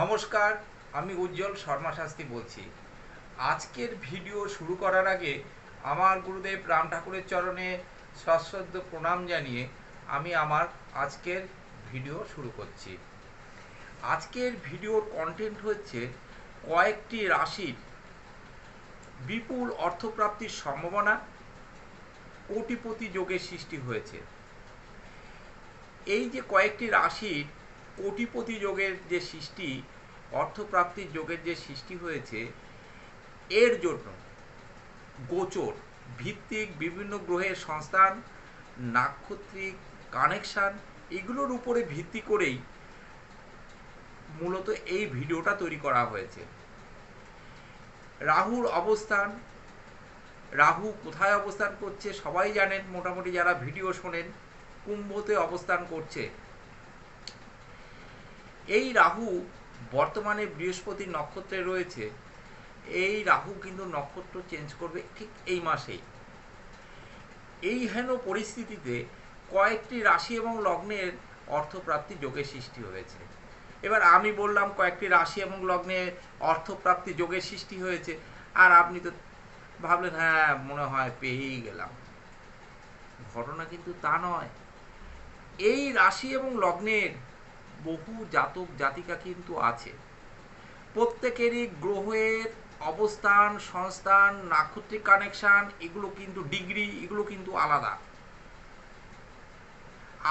নমস্কার, আমি উজ্জ্বল শর্মা শাস্তি বলছি। আজকের ভিডিও শুরু করার আগে আমার গুরুদেব রাম ঠাকুরের চরণে সশ্রদ্ধ প্রণাম জানিয়ে আমি আমার আজকের ভিডিও শুরু করছি। আজকের ভিডিওর কন্টেন্ট হচ্ছে কয়েকটি রাশির বিপুল অর্থপ্রাপ্তির সম্ভাবনা, কোটিপতি যোগের সৃষ্টি হয়েছে। এই যে কয়েকটি রাশির কোটিপতি যোগের যে সৃষ্টি, অর্থপ্রাপ্তির যোগের যে সৃষ্টি হয়েছে, এর জন্য গোচর, ভিত্তিক বিভিন্ন গ্রহের সংস্থান, নাক্ষত্রিক কানেকশান, এগুলোর উপরে ভিত্তি করেই মূলত এই ভিডিওটা তৈরি করা হয়েছে। রাহুর অবস্থান, রাহু কোথায় অবস্থান করছে সবাই জানেন, মোটামুটি যারা ভিডিও শোনেন, কুম্ভতে অবস্থান করছে। এই রাহু বর্তমানে বৃহস্পতি নক্ষত্রে রয়েছে। এই রাহু কিন্তু নক্ষত্র চেঞ্জ করবে ঠিক এই মাসেই। এই হেন পরিস্থিতিতে কয়েকটি রাশি এবং লগ্নের অর্থপ্রাপ্তি যোগের সৃষ্টি হয়েছে। এবার আমি বললাম কয়েকটি রাশি এবং লগ্নের অর্থপ্রাপ্তি যোগের সৃষ্টি হয়েছে। আর আপনি তো ভাবলেন হ্যাঁ মনে হয় পেয়েই গেলাম। ঘটনা কিন্তু তা নয়। এই রাশি এবং লগ্নের বহু জাতক জাতিকা কিন্তু আছে। প্রত্যেকেরই গ্রহের অবস্থান, সংস্থান, নাক্ষত্রিক কানেকশান এগুলো কিন্তু ডিগ্রি এগুলো কিন্তু আলাদা।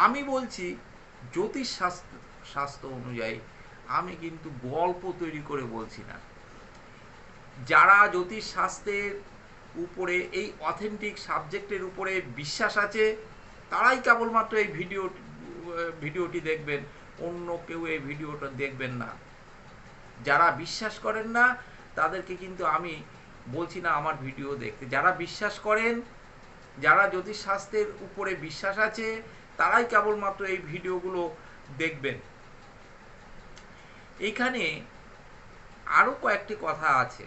আমি বলছি জ্যোতিষ শাস্ত্র শাস্ত্র অনুযায়ী, আমি কিন্তু গল্প তৈরি করে বলছি না। যারা জ্যোতিষ শাস্ত্রের উপরে, এই অথেন্টিক সাবজেক্টের উপরে বিশ্বাস আছে, তারাই কেবলমাত্র এই ভিডিও ভিডিওটি দেখবেন। অন্য কেউ এই ভিডিওটা দেখবেন না। যারা বিশ্বাস করেন না, তাদেরকে কিন্তু আমি বলছি না আমার ভিডিও দেখতে। যারা বিশ্বাস করেন, যারা জ্যোতিষশাস্ত্রের উপরে বিশ্বাস আছে, তারাই কেবলমাত্র এই ভিডিওগুলো দেখবেন। এখানে আরও কয়েকটি কথা আছে।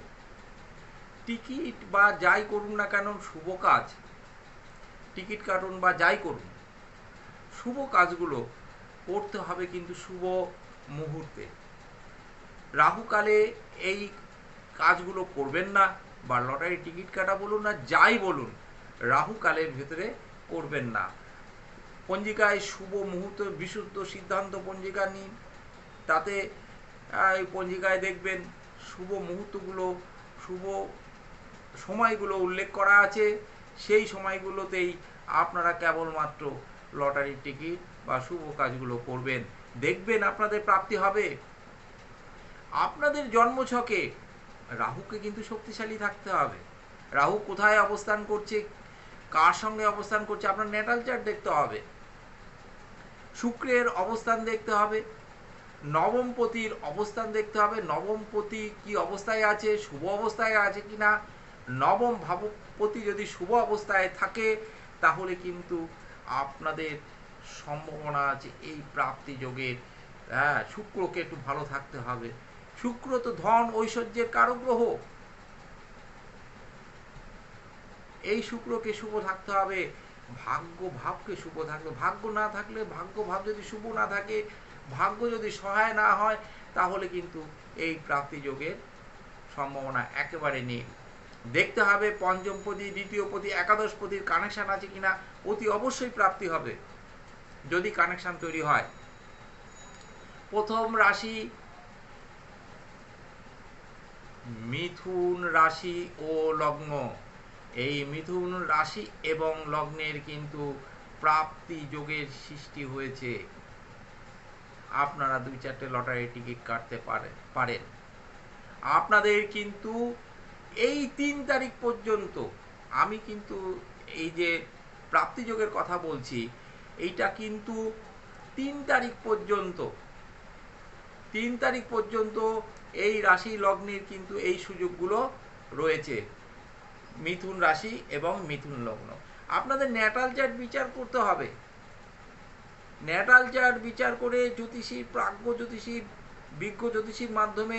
টিকিট বা যাই করুন না কেন, শুভ কাজ। টিকিট কাটুন বা যাই করুন, শুভ কাজগুলো করতে হবে কিন্তু শুভ মুহূর্তে। রাহুকালে এই কাজগুলো করবেন না বা লটারি টিকিট কাটা বলুন না, যাই বলুন, রাহুকালের ভেতরে করবেন না। পঞ্জিকায় শুভ মুহূর্ত, বিশুদ্ধ সিদ্ধান্ত পঞ্জিকা নিন। তাতে পঞ্জিকায় দেখবেন শুভ মুহূর্তগুলো, শুভ সময়গুলো উল্লেখ করা আছে। সেই সময়গুলোতেই আপনারা কেবলমাত্র লটারির টিকিট বা শুভ কাজগুলো করবেন। দেখবেন আপনাদের প্রাপ্তি হবে। আপনাদের জন্মছকে রাহুকে কিন্তু শক্তিশালী থাকতে হবে। রাহু কোথায় অবস্থান করছে, কার সঙ্গে অবস্থান করছে, আপনার নেটাল চার্ট দেখতে হবে। শুক্রের অবস্থান দেখতে হবে। নবমপতির অবস্থান দেখতে হবে। নবমপতি কি অবস্থায় আছে, শুভ অবস্থায় আছে কিনা? নবম ভাবপতি যদি শুভ অবস্থায় থাকে, তাহলে কিন্তু আপনাদের সম্ভাবনা আছে এই প্রাপ্তি যোগের। হ্যাঁ শুক্রকে একটু ভালো থাকতে হবে। শুক্র তো ধন ঐশ্বর্যের কারও গ্রহ এই শুক্রকে শুভ থাকতে হবে। ভাগ্য ভাবকে শুভ থাকবে ভাগ্য না থাকলে, ভাগ্য ভাব যদি শুভ না থাকে, ভাগ্য যদি সহায় না হয়, তাহলে কিন্তু এই প্রাপ্তি যোগের সম্ভাবনা একেবারে নেই। দেখতে হবে পঞ্চম পতি দ্বিতীয় পতি একাদশ পতির কানেকশান আছে কিনা, অতি অবশ্যই প্রাপ্তি হবে। যদি কানেকশান তৈরি হয়, প্রথম রাশি মিথুন রাশি ও লগ্ন। এই মিথুন রাশি এবং লগ্নের কিন্তু প্রাপ্তি যোগের সৃষ্টি হয়েছে। আপনারা দুই চারটে লটারি টিকিট কাটতে পারে, পারেন। আপনাদের কিন্তু এই তিন তারিখ পর্যন্ত, আমি কিন্তু এই যে প্রাপ্তিযোগের কথা বলছি এইটা কিন্তু তিন তারিখ পর্যন্ত, তিন তারিখ পর্যন্ত এই রাশি লগ্নের কিন্তু এই সুযোগগুলো রয়েছে, মিথুন রাশি এবং মিথুন লগ্ন। আপনাদের ন্যাটাল চার্ট বিচার করতে হবে। ন্যাটাল চার্ট বিচার করে জ্যোতিষীর প্রাজ্ঞ জ্যোতিষীর বিজ্ঞ জ্যোতিষীর মাধ্যমে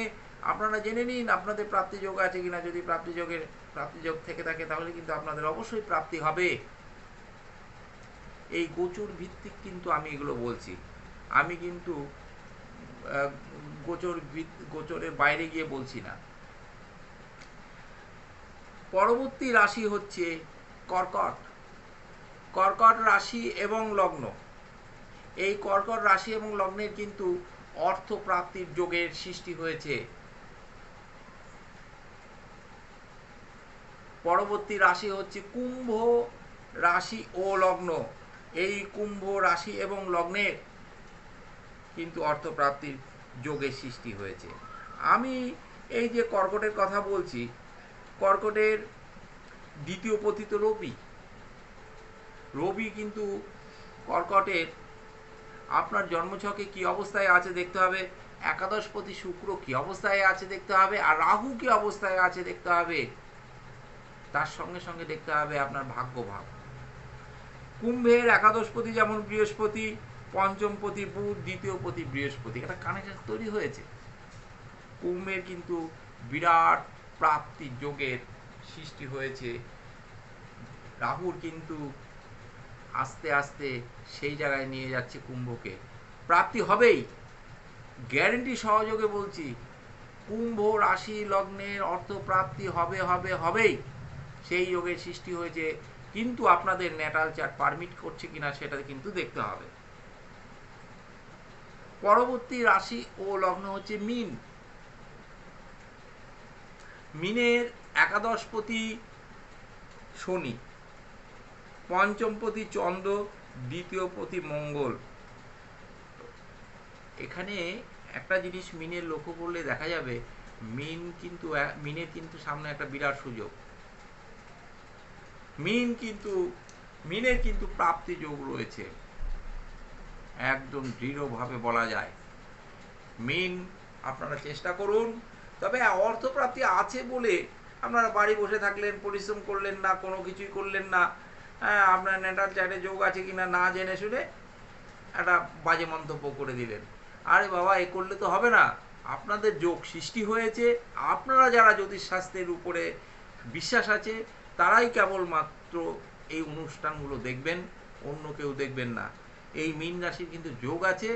আপনারা জেনে নিন আপনাদের প্রাপ্তিযোগ আছে কিনা। যদি প্রাপ্তিযোগের, প্রাপ্তিযোগ থেকে থাকে তাহলে কিন্তু আপনাদের অবশ্যই প্রাপ্তি হবে। এই গোচর ভিত্তিক কিন্তু আমি এগুলো বলছি। আমি কিন্তু গোচর গোচরের বাইরে গিয়ে বলছি না। পরবর্তী রাশি হচ্ছে কর্কট। কর্কট রাশি এবং লগ্ন। এই কর্কট রাশি এবং লগ্নের কিন্তু অর্থ প্রাপ্তির যোগের সৃষ্টি হয়েছে। পরবর্তী রাশি হচ্ছে কুম্ভ রাশি ও লগ্ন। এই কুম্ভ রাশি এবং লগ্নের কিন্তু অর্থপ্রাপ্তির যোগের সৃষ্টি হয়েছে। আমি এই যে কর্কটের কথা বলছি, কর্কটের দ্বিতীয় পতিত রবি। রবি কিন্তু কর্কটের আপনার জন্মছকে কি অবস্থায় আছে দেখতে হবে, একাদশপতি শুক্র কি অবস্থায় আছে দেখতে হবে, আর রাহু কি অবস্থায় আছে দেখতে হবে, তার সঙ্গে সঙ্গে দেখতে হবে আপনার ভাগ্য ভাব কুম্ভের একাদশপতি যেমন বৃহস্পতি, পঞ্চমপতি বুধ, দ্বিতীয়পতি বৃহস্পতি। একটা কানেকশন তৈরি হয়েছে। কুম্ভের কিন্তু বিরাট প্রাপ্তি যোগের সৃষ্টি হয়েছে। রাহুর কিন্তু আস্তে আস্তে সেই জায়গায় নিয়ে যাচ্ছে কুম্ভকে। প্রাপ্তি হবেই। গ্যারেন্টি সহযোগে বলছি, কুম্ভ রাশি লগ্নের অর্থ প্রাপ্তি হবে হবে, হবেই। সেই যোগের সৃষ্টি হয়েছে কিন্তু আপনাদের ন্যাটাল চার্ট পারমিট করছে কিনা সেটা কিন্তু দেখতে হবে। পরবর্তী রাশি ও লগ্ন হচ্ছে মিন। মিনের একাদশপতি শনি, পঞ্চমপতি চন্দ্র, দ্বিতীয়পতি মঙ্গল। এখানে একটা জিনিস মিনের লক্ষ্য করলে দেখা যাবে, মিন কিন্তু, মিনের কিন্তু সামনে একটা বিরাট সুযোগ। মিন কিন্তু, মিনের কিন্তু প্রাপ্তি যোগ রয়েছে। একদম দৃঢ়ভাবে বলা যায়। মিন, আপনারা চেষ্টা করুন। তবে অর্থপ্রাপ্তি আছে বলে আপনারা বাড়ি বসে থাকলেন, পরিশ্রম করলেন না, কোনো কিছুই করলেন না। হ্যাঁ আপনার নেটাল চার্টে যোগ আছে কিনা না জেনে শুনে একটা বাজে মন্তব্য করে দিলেন। আরে বাবা, এ করলে তো হবে না। আপনাদের যোগ সৃষ্টি হয়েছে। আপনারা যারা জ্যোতিষশাস্ত্রের উপরে বিশ্বাস আছে তারাই কেবলমাত্র এই অনুষ্ঠানগুলো দেখবেন, অন্য কেউ দেখবেন না। এই মীন রাশির কিন্তু যোগ আছে।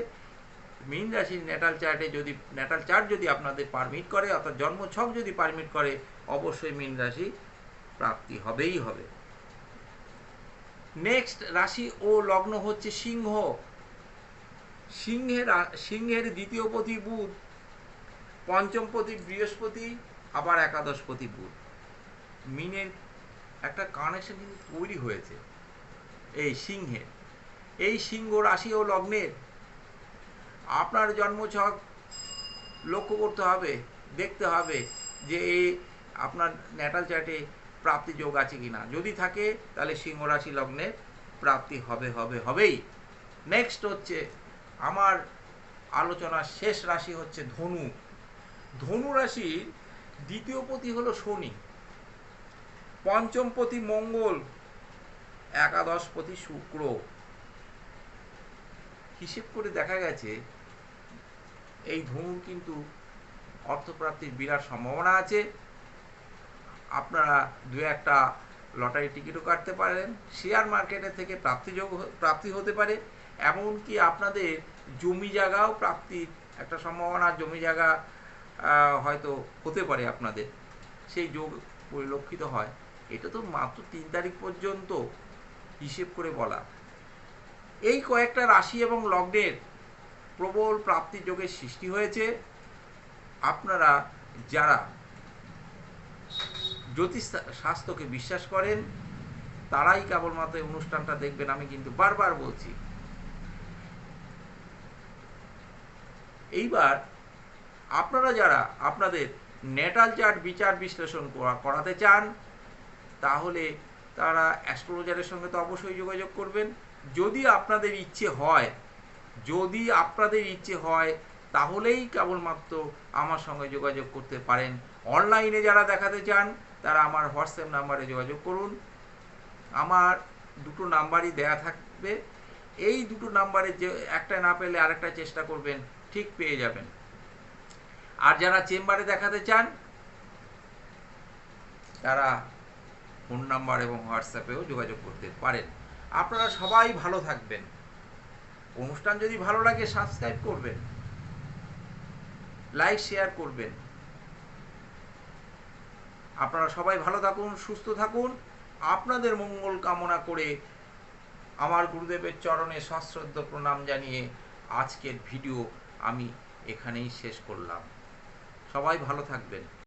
মীন রাশির ন্যাটাল চার্টে যদি ন্যাটাল চার্ট যদি আপনাদের পারমিট করে, অর্থাৎ জন্মছক যদি পারমিট করে, অবশ্যই মীন রাশি প্রাপ্তি হবেই হবে। নেক্সট রাশি ও লগ্ন হচ্ছে সিংহ। সিংহের সিংহের দ্বিতীয় পতি বুধ পঞ্চমপতি বৃহস্পতি, আবার একাদশপতি বুধ। মিনের একটা কানেকশন কিন্তু তৈরি হয়েছে এই সিংহের। এই সিংহ রাশি ও লগ্নের আপনার জন্মছক লক্ষ্য করতে হবে, দেখতে হবে যে এই আপনার ন্যাটাল চার্টে প্রাপ্তি যোগ আছে কিনা। যদি থাকে, তাহলে সিংহ রাশি লগ্নের প্রাপ্তি হবে হবে, হবেই। নেক্সট হচ্ছে আমার আলোচনার শেষ রাশি হচ্ছে ধনু। ধনু রাশির দ্বিতীয় পতি হলো শনি। পঞ্চমপতি মঙ্গল, একাদশপতি শুক্র। হিসেব করে দেখা গেছে, এই ধনুর কিন্তু অর্থপ্রাপ্তির বিরাট সম্ভাবনা আছে। আপনারা দু একটা লটারি টিকিটও কাটতে পারেন, শেয়ার মার্কেটের থেকে প্রাপ্তিযোগ প্রাপ্তি হতে পারে, এমনকি আপনাদের জমি জায়গাও প্রাপ্তির একটা সম্ভাবনা, জমি জায়গা হয়তো হতে পারে আপনাদের। সেই যোগ পরিলক্ষিত হয়। এটা তো মাত্র তিন তারিখ পর্যন্ত হিসেব করে বলা। এই কয়েকটা রাশি এবং লগ্নের প্রবল প্রাপ্তি যোগের সৃষ্টি হয়েছে। আপনারা যারা জ্যোতিষ শাস্ত্রকে বিশ্বাস করেন, তারাই কেবলমাত্র এই অনুষ্ঠানটা দেখবেন। আমি কিন্তু বারবার বলছি, এইবার আপনারা যারা আপনাদের নেটাল চার্ট বিচার বিশ্লেষণ করা- করাতে চান তাহলে তারা অ্যাস্ট্রোলজারের সঙ্গে তো অবশ্যই যোগাযোগ করবেন। যদি আপনাদের ইচ্ছে হয়, যদি আপনাদের ইচ্ছে হয়, তাহলেই কেবলমাত্র আমার সঙ্গে যোগাযোগ করতে পারেন। অনলাইনে যারা দেখাতে চান, তারা আমার হোয়াটসঅ্যাপ নাম্বারে যোগাযোগ করুন। আমার দুটো নাম্বারই দেয়া থাকবে। এই দুটো নাম্বারে যে একটা না পেলে আরেকটা চেষ্টা করবেন, ঠিক পেয়ে যাবেন। আর যারা চেম্বারে দেখাতে চান, তারা ফোন নাম্বার এবং হোয়াটসঅ্যাপেও যোগাযোগ করতে পারেন। আপনারা সবাই ভালো থাকবেন। অনুষ্ঠান যদি ভালো লাগে, সাবস্ক্রাইব করবেন। লাইক, শেয়ার করবেন। আপনারা সবাই ভালো থাকুন, সুস্থ থাকুন। আপনাদের মঙ্গল কামনা করে আমার গুরুদেবের চরণে সশ্রদ্ধ প্রণাম জানিয়ে আজকের ভিডিও আমি এখানেই শেষ করলাম। সবাই ভালো থাকবেন।